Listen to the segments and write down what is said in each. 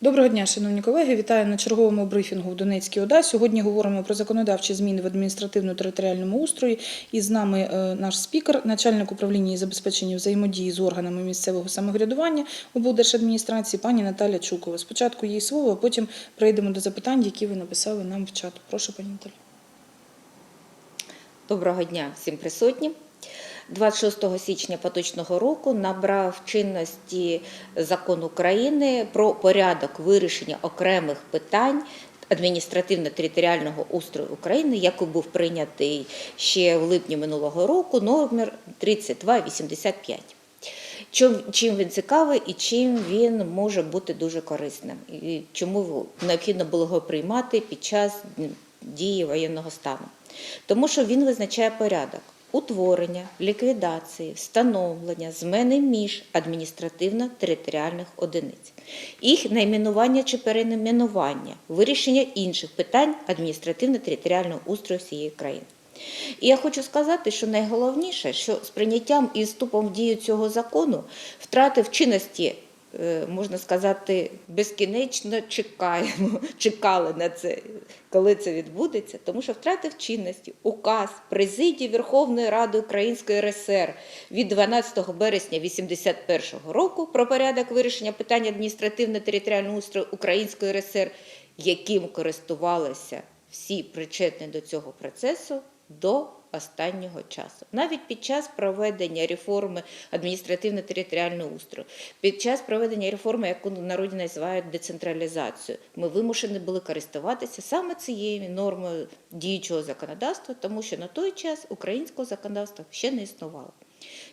Доброго дня, шановні колеги. Вітаю на черговому брифінгу в Донецькій ОДА. Сьогодні говоримо про законодавчі зміни в адміністративно-територіальному устрої. І з нами е, наш спікер, начальник управління і забезпечення взаємодії з органами місцевого самоврядування облдержадміністрації, пані Наталя Чукова. Спочатку їй слово, а потім перейдемо до запитань, які ви написали нам в чат. Прошу, пані Наталя. Доброго дня всім присутнім. 26 січня поточного року набрав чинності закон України про порядок вирішення окремих питань адміністративно-територіального устрою України, який був прийнятий ще в липні минулого року, номер 3285. Чим, він цікавий і чим він може бути дуже корисним, і чому необхідно було його приймати під час дії воєнного стану. Тому що він визначає порядок утворення, ліквідації, встановлення, зміни між адміністративно-територіальних одиниць, їх найменування чи перейменування, вирішення інших питань адміністративно-територіального устрою всієї країни. І я хочу сказати, що найголовніше, що з прийняттям і вступом в дію цього закону втратив чинності, е, можна сказати, безкінечно чекаємо, чекали на це, коли це відбудеться, тому що втратив чинності указ президії Верховної Ради Української РСР від 12 березня 1981 року про порядок вирішення питань адміністративно-територіального устрою Української РСР, яким користувалися всі причетні до цього процесу до останнього часу. Навіть під час проведення реформи адміністративно-територіального устрою, під час проведення реформи, яку народі називають децентралізацією, ми вимушені були користуватися саме цією нормою діючого законодавства, тому що на той час українського законодавства ще не існувало.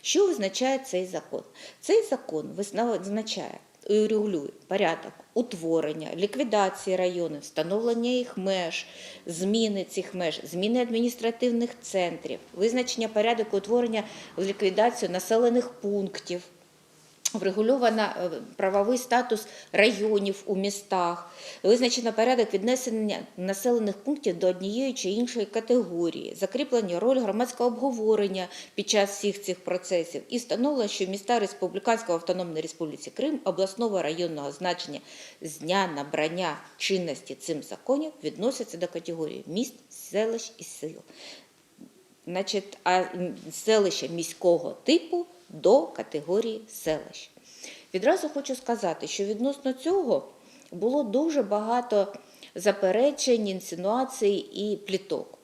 Що визначає цей закон? Цей закон визначає і регулює порядок утворення, ліквідації районів, встановлення їх меж, зміни цих меж, зміни адміністративних центрів, визначення порядку утворення ліквідацію населених пунктів. Врегульовано е, правовий статус районів у містах, визначено порядок віднесення населених пунктів до однієї чи іншої категорії, закріплення роль громадського обговорення під час всіх цих процесів. І встановлено, що міста Республіканської автономної Республіці Крим обласного районного значення з дня набрання чинності цим законів відносяться до категорії міст, селищ і сил. Значить, а м, селища міського типу до категорії селищ. Відразу хочу сказати, що відносно цього було дуже багато заперечень, інсинуацій і пліток.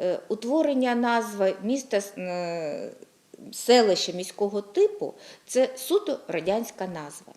Е, Утворення назви міста е, селища міського типу це суто радянська назва.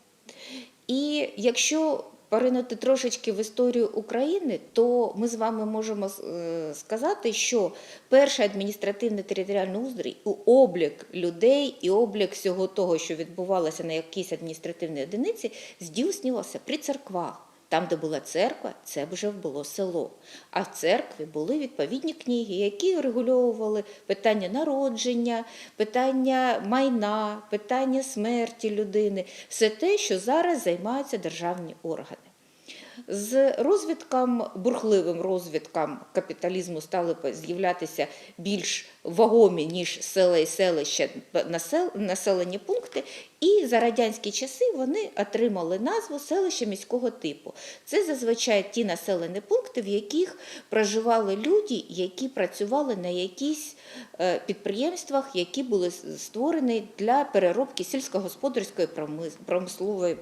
І якщо поринути трошечки в історію України, то ми з вами можемо е, сказати, що перший адміністративний територіальний устрій у облік людей і облік всього того, що відбувалося на якійсь адміністративній одиниці, здійснювався при церквах. Там, де була церква, це вже було село. А в церкві були відповідні книги, які регульовували питання народження, питання майна, питання смерті людини, все те, що зараз займаються державні органи. З розвитком, бурхливим розвитком капіталізму стали з'являтися більш вагомі, ніж села і селища населені пункти, і за радянські часи вони отримали назву селища міського типу. Це зазвичай ті населені пункти, в яких проживали люди, які працювали на якісь е, підприємствах, які були створені для переробки сільськогосподарської промислової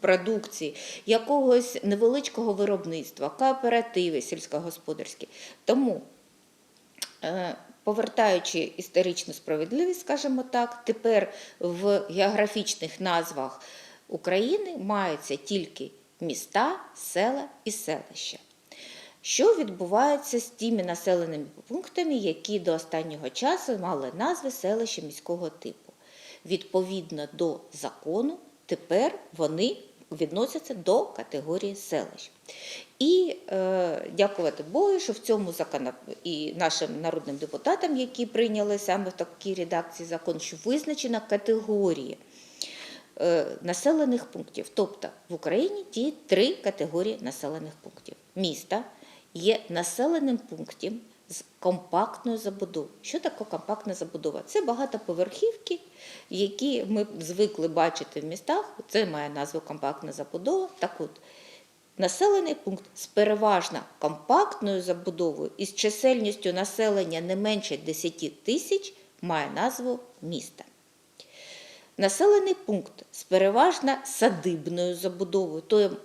продукції, якогось невеличкого виробництва, кооперативи сільськогосподарські. Тому Повертаючи історичну справедливість, скажімо так, тепер в географічних назвах України маються тільки міста, села і селища. Що відбувається з тими населеними пунктами, які до останнього часу мали назви селища міського типу? Відповідно до закону, тепер вони відносяться до категорії селищ. І е, дякувати Богу, що в цьому законі і нашим народним депутатам, які прийняли саме в такій редакції закон, що визначена категорії е, населених пунктів. Тобто в Україні ті три категорії населених пунктів. Міста є населеним пунктом, з компактною забудовою. Що таке компактна забудова? Це багатоповерхівки, які ми звикли бачити в містах. Це має назву компактна забудова. Так от, населений пункт з переважно компактною забудовою із чисельністю населення не менше 10 тисяч має назву міста. Населений пункт з переважно садибною забудовою,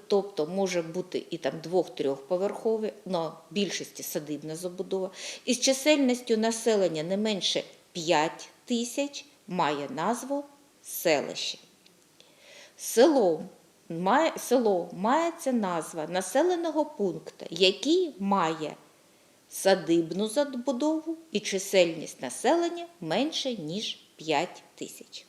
тобто може бути і там двох-трьохповерховий, але більшості садибна забудова, із чисельністю населення не менше 5 тисяч має назву селище. Село має, село мається назва населеного пункту, який має садибну забудову і чисельність населення менше, ніж 5 тисяч.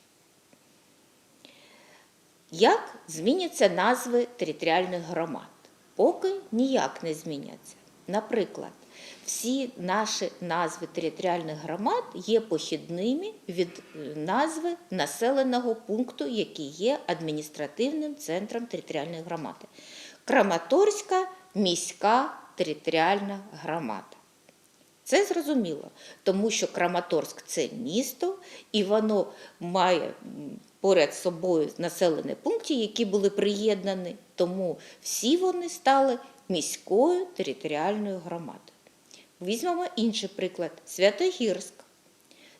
Як зміняться назви територіальних громад? Поки ніяк не зміняться. Наприклад, всі наші назви територіальних громад є похідними від е, назви населеного пункту, який є адміністративним центром територіальної громади. Краматорська міська територіальна громада. Це зрозуміло, тому що Краматорськ це місто, і воно має поряд з собою населені пункти, які були приєднані, тому всі вони стали міською територіальною громадою. Візьмемо інший приклад: Святогірськ.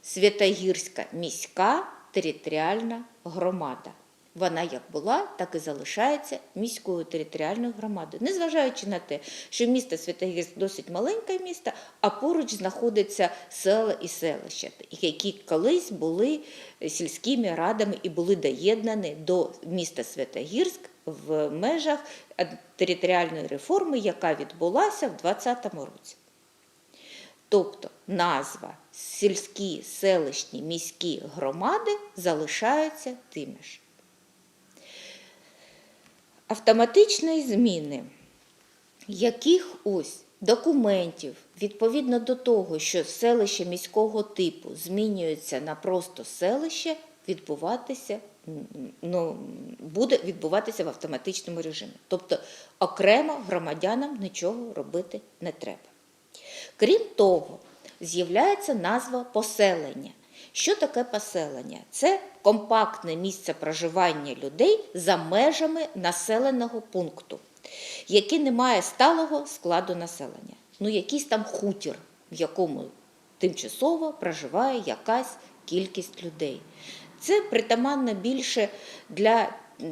Святогірська міська територіальна громада. Вона як була, так і залишається міською територіальною громадою, незважаючи на те, що місто Святогірськ досить маленьке місто, а поруч знаходяться села і селища, які колись були сільськими радами і були доєднані до міста Святогірськ в межах територіальної реформи, яка відбулася в 2020 році. Тобто назва сільські, селищні, міські громади залишаються тими ж. Автоматичної зміни яких ось документів відповідно до того, що селище міського типу змінюється на просто селище, відбуватися ну, буде відбуватися в автоматичному режимі. Тобто окремо громадянам нічого робити не треба. Крім того, з'являється назва поселення. Що таке поселення? Це компактне місце проживання людей за межами населеного пункту, яке не має сталого складу населення. Ну, якийсь там хутір, в якому тимчасово проживає якась кількість людей. Це притаманно більше для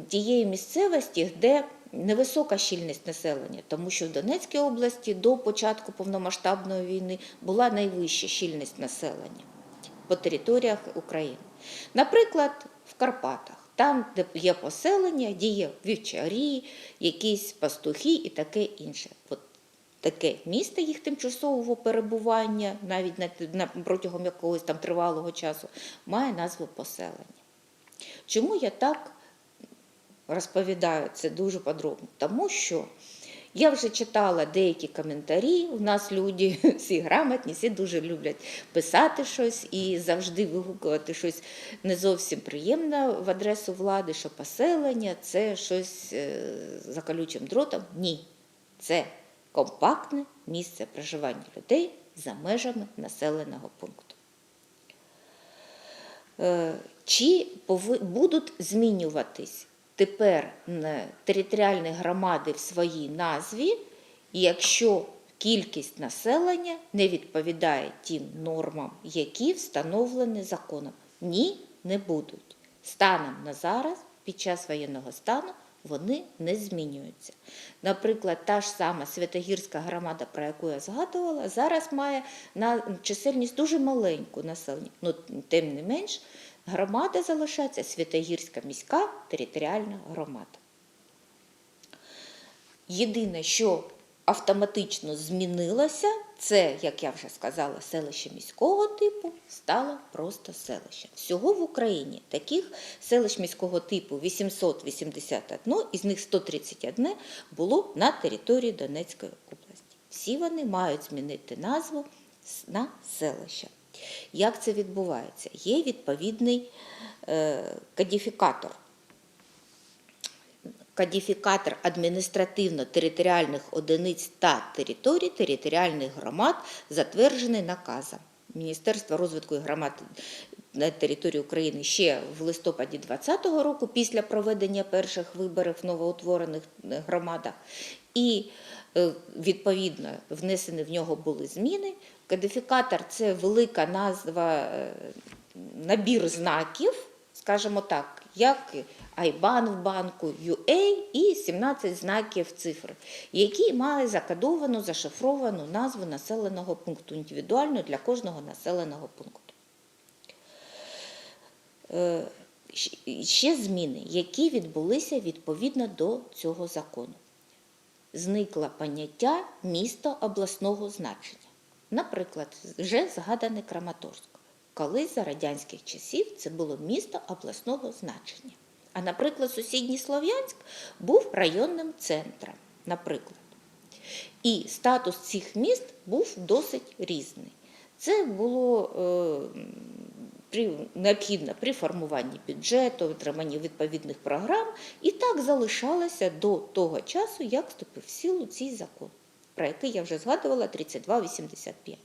тієї місцевості, де невисока щільність населення, тому що в Донецькій області до початку повномасштабної війни була найвища щільність населення по територіях України. Наприклад, в Карпатах, там, де є поселення, де є вівчарі, якісь пастухи і таке інше. От таке місце їх тимчасового перебування, навіть на, на, протягом якогось там тривалого часу, має назву поселення. Чому я так розповідаю це дуже подробно? Тому що я вже читала деякі коментарі. У нас люди всі грамотні, всі дуже люблять писати щось і завжди вигукувати щось не зовсім приємне в адресу влади, що поселення це щось е, за колючим дротом. Ні, це компактне місце проживання людей за межами населеного пункту. Е, Чи будуть змінюватись тепер територіальні громади в своїй назві, якщо кількість населення не відповідає тим нормам, які встановлені законом? Ні, не будуть. Станом на зараз, під час воєнного стану, вони не змінюються. Наприклад, та ж сама Святогірська громада, про яку я згадувала, зараз має на чисельність дуже маленьку населення. Ну, тим не менш, громада залишається Святогірська міська територіальна громада. Єдине, що автоматично змінилося, це, як я вже сказала, селище міського типу стало просто селищем. Всього в Україні таких селищ міського типу 881, із них 131 було на території Донецької області. Всі вони мають змінити назву на селище. Як це відбувається? Є відповідний е, кодифікатор кодифікатор адміністративно-територіальних одиниць та територій територіальних громад, затверджений наказом Міністерства розвитку громад на території України ще в листопаді 2020 року, після проведення перших виборів в новоутворених е, громадах. І е, відповідно внесені в нього були зміни. Кодифікатор це велика назва, е, набір знаків, скажімо так, як Айбан в банку, UA і 17 знаків цифр, які мали закодовану, зашифровану назву населеного пункту, індивідуальну для кожного населеного пункту. Е, Ще зміни, які відбулися відповідно до цього закону. Зникло поняття місто обласного значення. Наприклад, вже згаданий Краматорськ. Колись за радянських часів це було місто обласного значення. А, наприклад, сусідній Слов'янськ був районним центром, наприклад. І статус цих міст був досить різний. Це було е, при, необхідно при формуванні бюджету, отриманні відповідних програм, і так залишалося до того часу, як вступив в силу цей закон, про який я вже згадувала 3285.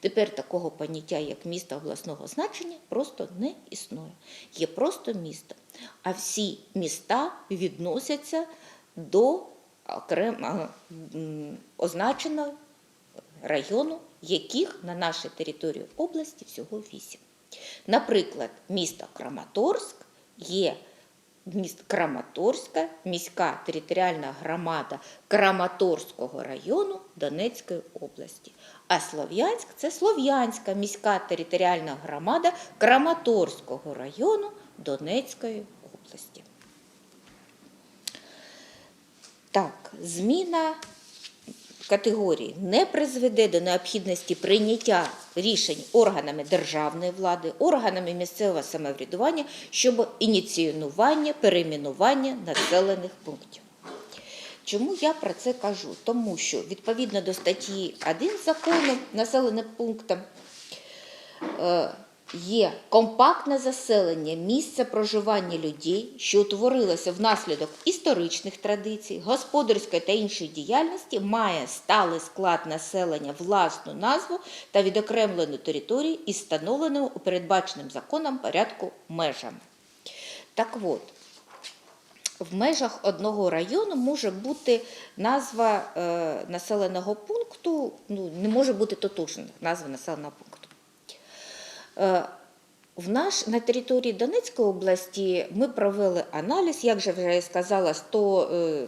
Тепер такого поняття, як місто обласного значення, просто не існує. Є просто місто. А всі міста відносяться до окремо означеного району, яких на нашій території області всього вісім. Наприклад, місто Краматорськ є міст Краматорська, міська територіальна громада Краматорського району Донецької області. А Слов'янськ це Слов'янська міська територіальна громада Краматорського району Донецької області. Так, зміна категорії не призведе до необхідності прийняття рішень органами державної влади, органами місцевого самоврядування щодо ініціювання перейменування населених пунктів. Чому я про це кажу? Тому що відповідно до статті 1 закону населеним пунктом е, є компактне заселення місця проживання людей, що утворилося внаслідок історичних традицій, господарської та іншої діяльності, має сталий склад населення, власну назву та відокремлену територію із встановленим у передбаченим законом порядку межами. Так от, в межах одного району може бути назва е, населеного пункту, ну, не може бути тотожна назва населеного пункту. Е, в наш, на території Донецької області ми провели аналіз, як же вже я сказала, 100, е,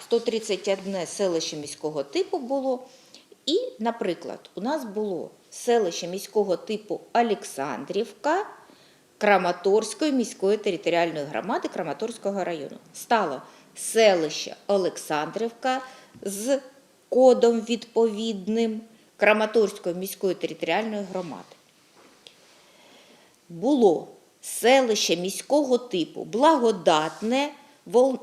131 селище міського типу було. І, наприклад, у нас було селище міського типу Олександрівка Краматорської міської територіальної громади Краматорського району. Стало селище Олександрівка з кодом відповідним Краматорської міської територіальної громади. Було селище міського типу Благодатне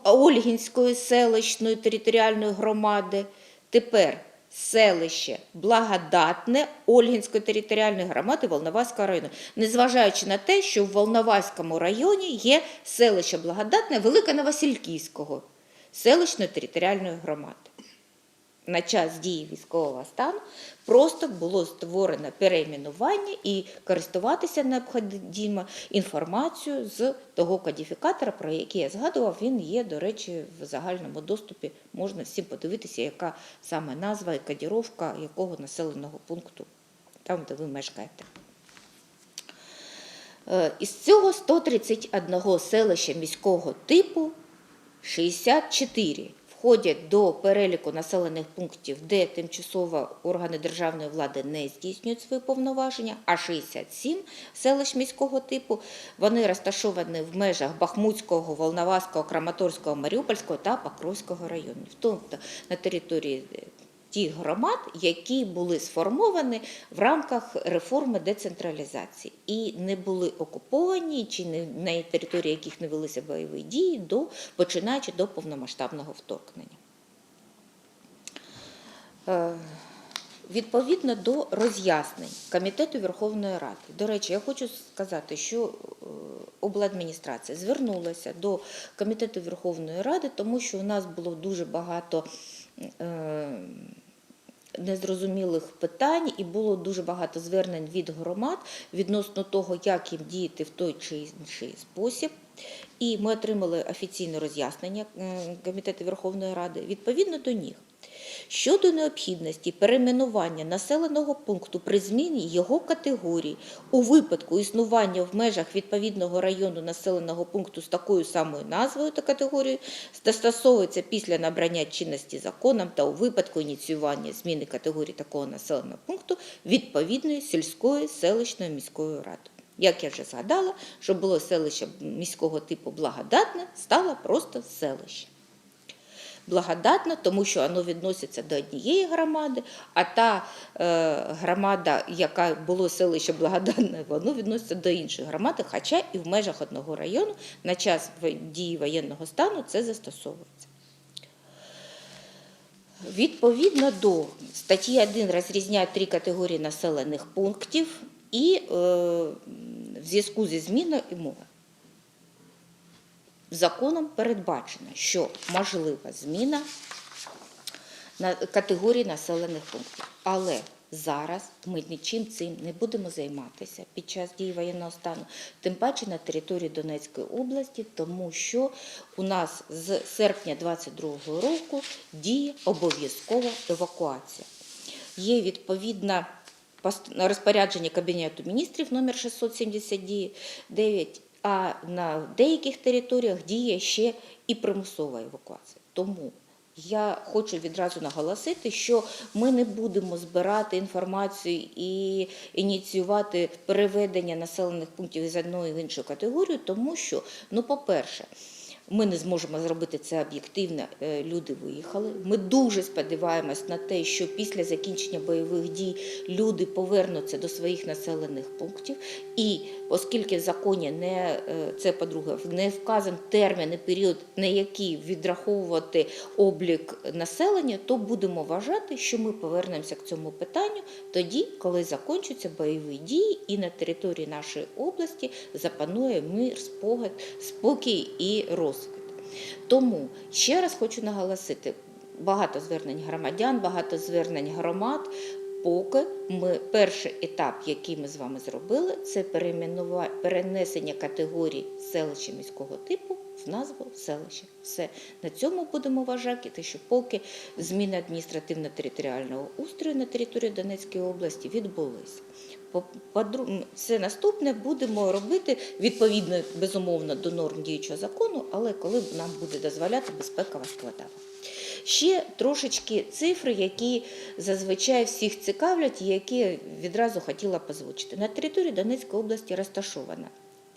Ольгінської селищної територіальної громади. Тепер селище Благодатне Ольгінської територіальної громади Волноваського району. Незважаючи на те, що в Волноваському районі є селище Благодатне Великоновасильківського селищної територіальної громади на час дії військового стану просто було створено перейменування і користуватися необхідно інформацією з того кодифікатора, про який я згадував. Він є, до речі, в загальному доступі. Можна всім подивитися, яка саме назва і кодіровка якого населеного пункту, там, де ви мешкаєте. Е, Із цього 131 селища міського типу 64 входять до переліку населених пунктів, де тимчасово органи державної влади не здійснюють свої повноваження, а 67 селищ міського типу вони розташовані в межах Бахмутського, Волноваського, Краматорського, Маріупольського та Покровського районів, тобто на території е, тих громад, які були сформовані в рамках реформи децентралізації і не були окуповані, чи не на території яких не велися бойові дії, до, починаючи до повномасштабного вторгнення. Е, Відповідно до роз'яснень Комітету Верховної Ради. До речі, я хочу сказати, що е, обладміністрація звернулася до Комітету Верховної Ради, тому що у нас було дуже багато е, незрозумілих питань і було дуже багато звернень від громад відносно того, як їм діяти в той чи інший спосіб. І ми отримали офіційне роз'яснення Комітету Верховної Ради відповідно до них. Щодо необхідності перейменування населеного пункту при зміні його категорії у випадку існування в межах відповідного району населеного пункту з такою самою назвою та категорією, застосовується після набрання чинності законом та у випадку ініціювання зміни категорії такого населеного пункту відповідної сільської, селищної міської ради. Як я вже згадала, що було селище міського типу благодатне, стало просто селище благодатна, тому що воно відноситься до однієї громади, а та е, громада, яка було селище благодатне, воно відноситься до іншої громади, хоча і в межах одного району на час дії воєнного стану це застосовується. Відповідно до статті 1 розрізняють три категорії населених пунктів і е, в зв'язку зі зміною і мови. Законом передбачено, що можлива зміна на категорії населених пунктів. Але зараз ми нічим цим не будемо займатися під час дії воєнного стану, тим паче на території Донецької області, тому що у нас з серпня 2022 року діє обов'язкова евакуація. Є відповідна розпорядження Кабінету міністрів номер 679, а на деяких територіях діє ще і примусова евакуація. Тому я хочу відразу наголосити, що ми не будемо збирати інформацію і ініціювати переведення населених пунктів із одної в іншу категорію, тому що, ну, по-перше, ми не зможемо зробити це об'єктивно. е, Люди виїхали. Ми дуже сподіваємось на те, що після закінчення бойових дій люди повернуться до своїх населених пунктів. І оскільки в законі не е, це по-друге, не вказан термін і період, на який відраховувати облік населення, то будемо вважати, що ми повернемося к цьому питанню тоді, коли закінчаться бойові дії, і на території нашої області запанує мир, спогад, спокій і розвиток. Тому ще раз хочу наголосити: багато звернень громадян, багато звернень громад. Поки ми перший етап, який ми з вами зробили, це перенесення категорій селища міського типу в назву селища. Все на цьому будемо вважати, що поки зміни адміністративно-територіального устрою на території Донецької області відбулись. Все наступне будемо робити відповідно безумовно до норм діючого закону, але коли нам буде дозволяти безпекова складова. Ще трошечки цифри, які зазвичай всіх цікавлять, і які відразу хотіла позвучити. На території Донецької області розташовано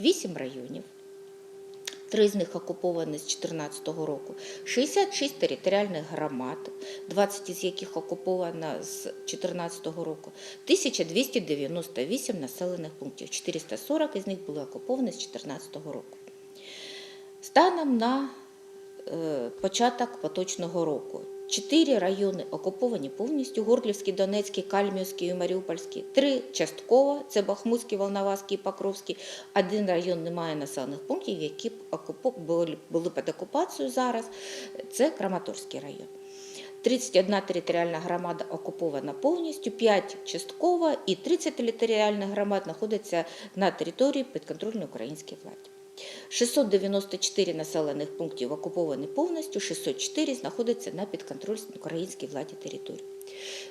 8 районів. Три з них окуповані з 2014 року, 66 територіальних громад, 20 із яких окуповано з 2014 року, 1298 населених пунктів, 440 із них були окуповані з 2014 року. Станом на е, початок поточного року. Чотири райони окуповані повністю: Горлівський, Донецький, Кальмівський і Маріупольський. Три частково це Бахмутський, Волноваський, Покровський. Один район не має населених пунктів, які були, під окупацією зараз. Це Краматорський район. 31 територіальна громада окупована повністю, 5 частково і 30 територіальних громад знаходяться на території підконтрольної українській владі. 694 населених пунктів окуповані повністю, 604 знаходяться на підконтрольній українській владі території.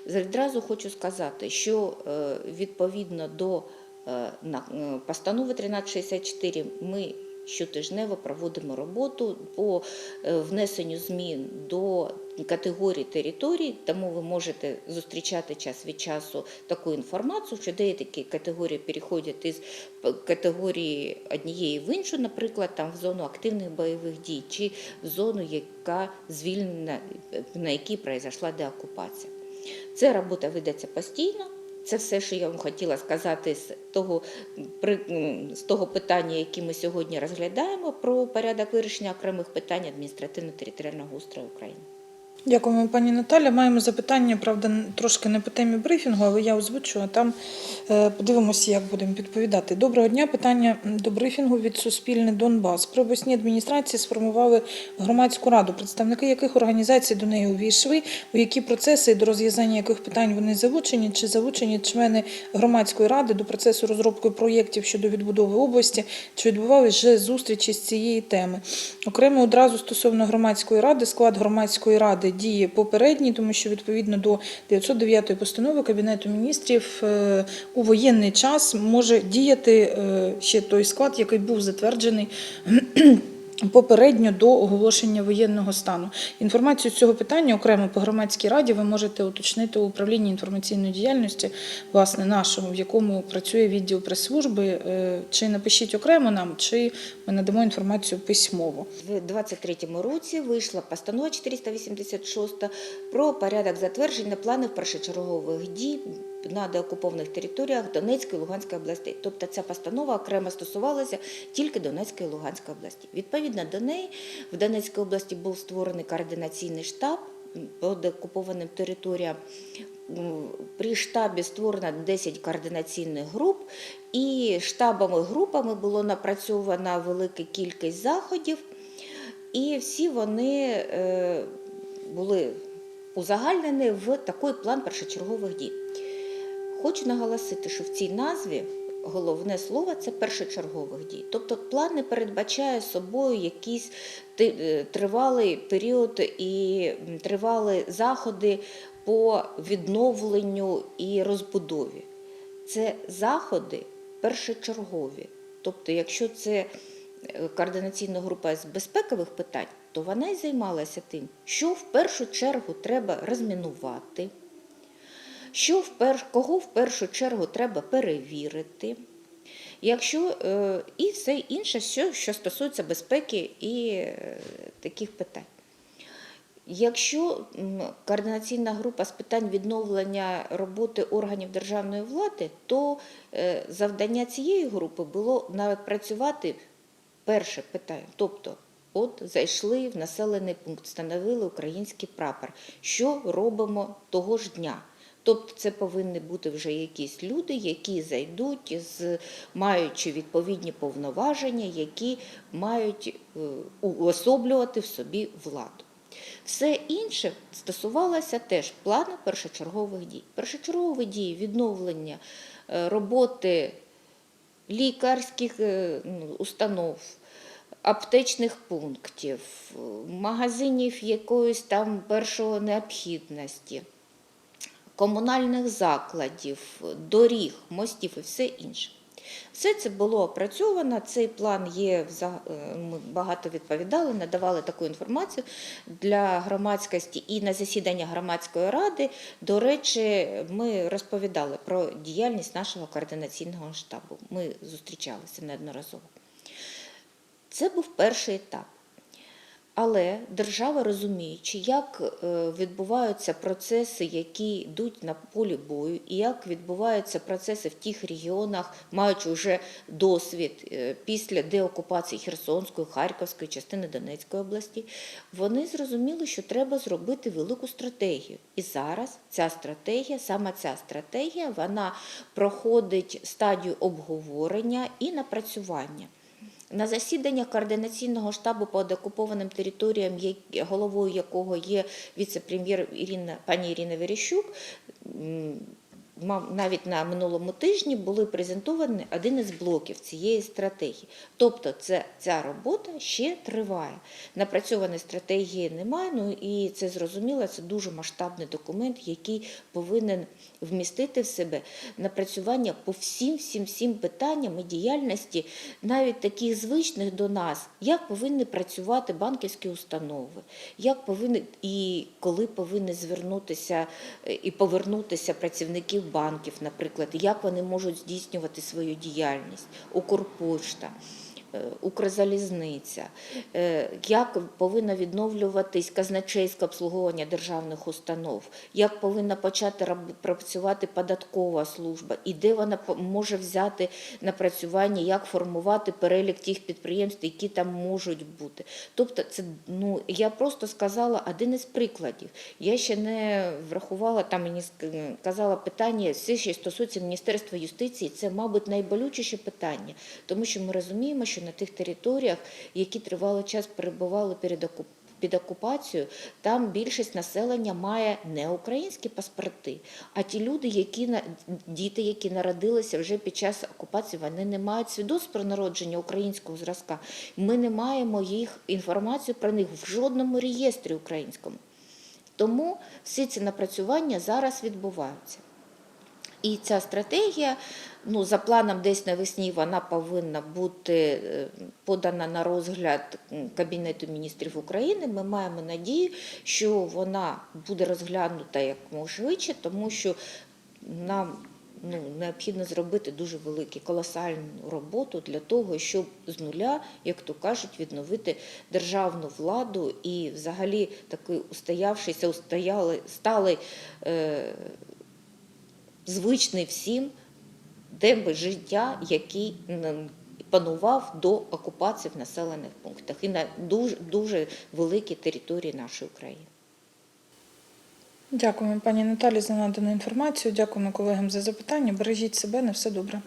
Відразу хочу сказати, що е, відповідно до е, е, постанови 1364 ми щотижнево проводимо роботу по внесенню змін до категорій територій, тому ви можете зустрічати час від часу таку інформацію, що деякі категорії переходять із категорії однієї в іншу, наприклад, там в зону активних бойових дій, чи в зону, яка звільнена, на якій произошла деокупація. Ця робота ведеться постійно. Це все, що я вам хотіла сказати з того, з того питання, яке ми сьогодні розглядаємо, про порядок вирішення окремих питань адміністративно-територіального устрою України. Дякуємо, пані Наталя. Маємо запитання, правда, трошки не по темі брифінгу, але я озвучу, а там е, подивимося, як будемо відповідати. Доброго дня. Питання до брифінгу від Суспільне Донбас. При обласній адміністрації сформували громадську раду, представники яких організацій до неї увійшли, у які процеси до розв'язання яких питань вони залучені, чи залучені члени громадської ради до процесу розробки проєктів щодо відбудови області, чи відбували вже зустрічі з цієї теми. Окремо одразу стосовно громадської ради, склад громадської ради діє попередній, тому що відповідно до 909 постанови Кабінету міністрів е, у воєнний час може діяти е, ще той склад, який був затверджений. Попередньо до оголошення воєнного стану інформацію з цього питання окремо по громадській раді ви можете уточнити у управлінні інформаційної діяльності, власне, нашого, в якому працює відділ прес-служби. Е, Чи напишіть окремо нам, чи ми надамо інформацію письмово. В 23-му році вийшла постанова 486 про порядок затвердження планів першочергових дій на деокупованих територіях Донецької і Луганської областей. Тобто ця постанова окремо стосувалася тільки Донецької і Луганської області. Відповідно до неї в Донецькій області був створений координаційний штаб по деокупованим територіям. При штабі створено 10 координаційних груп, і штабами групами було напрацьовано велика кількість заходів, і всі вони е, були узагальнені в такий план першочергових дій. Хочу наголосити, що в цій назві головне слово це першочергових дій. Тобто план не передбачає собою якийсь е, тривалий період і м, тривалі заходи по відновленню і розбудові. Це заходи першочергові. Тобто, якщо це е, координаційна група з безпекових питань, то вона й займалася тим, що в першу чергу треба розмінувати, що в пер... кого в першу чергу треба перевірити. Якщо е, і все інше, що, що стосується безпеки і е, таких питань. Якщо координаційна група з питань відновлення роботи органів державної влади, то е, завдання цієї групи було напрацювати перше питання. Тобто, от зайшли в населений пункт, встановили український прапор. Що робимо того ж дня? Тобто це повинні бути вже якісь люди, які зайдуть, з, маючи відповідні повноваження, які мають е, уособлювати в собі владу. Все інше стосувалося теж плану першочергових дій. Першочергові дії відновлення е, роботи лікарських е, ну, установ, аптечних пунктів, магазинів якоїсь там першої необхідності, комунальних закладів, доріг, мостів і все інше. Все це було опрацьовано. Цей план є е, Ми багато відповідали, надавали таку інформацію для громадськості і на засідання громадської ради. До речі, ми розповідали про діяльність нашого координаційного штабу. Ми зустрічалися неодноразово. Це був перший етап. Але держава, розуміючи, як е, відбуваються процеси, які йдуть на полі бою, і як відбуваються процеси в тих регіонах, маючи вже досвід е, після деокупації Херсонської, Харківської частини Донецької області, вони зрозуміли, що треба зробити велику стратегію. І зараз ця стратегія, саме ця стратегія, вона проходить стадію обговорення і напрацювання. На засіданнях координаційного штабу по деокупованим територіям, головою якого є віце-прем'єр Ірина, пані Ірина Верещук, навіть на минулому тижні були презентовані один із блоків цієї стратегії. Тобто це, ця робота ще триває. Напрацьованої стратегії немає, ну і це зрозуміло, це дуже масштабний документ, який повинен вмістити в себе напрацювання по всім всім всім питанням і діяльності, навіть таких звичних до нас, як повинні працювати банківські установи, як повинні і коли повинні звернутися е, і повернутися працівників банків, наприклад, як вони можуть здійснювати свою діяльність, Укрпошта. Е, Укрзалізниця, е, як повинно відновлюватись казначейське обслуговування державних установ, як повинна почати працювати податкова служба, і де вона може взяти напрацювання, як формувати перелік тих підприємств, які там можуть бути. Тобто, це ну я просто сказала один із прикладів. Я ще не врахувала там мені казала питання, все, що стосується Міністерства юстиції, це, мабуть, найболючіше питання, тому що ми розуміємо, що на тих територіях, які тривалий час перебували перед окуп- під окупацією, там більшість населення має не українські паспорти, а ті люди, які на діти, які народилися вже під час окупації, вони не мають свідоцтв про народження українського зразка. Ми не маємо їх інформацію про них в жодному реєстрі українському. Тому всі ці напрацювання зараз відбуваються. І ця стратегія, ну, за планом, десь навесні вона повинна бути е, подана на розгляд Кабінету міністрів України. Ми маємо надію, що вона буде розглянута як швидше, тому що нам ну, необхідно зробити дуже велику, колосальну роботу для того, щоб з нуля, як то кажуть, відновити державну владу і взагалі такий устоявшийся, устояли, сталий. Е, звичний всім темп життя, який панував до окупації в населених пунктах і на дуже, дуже великій території нашої країни. Дякуємо, пані Наталі, за надану інформацію. Дякуємо колегам за запитання. Бережіть себе, на все добре.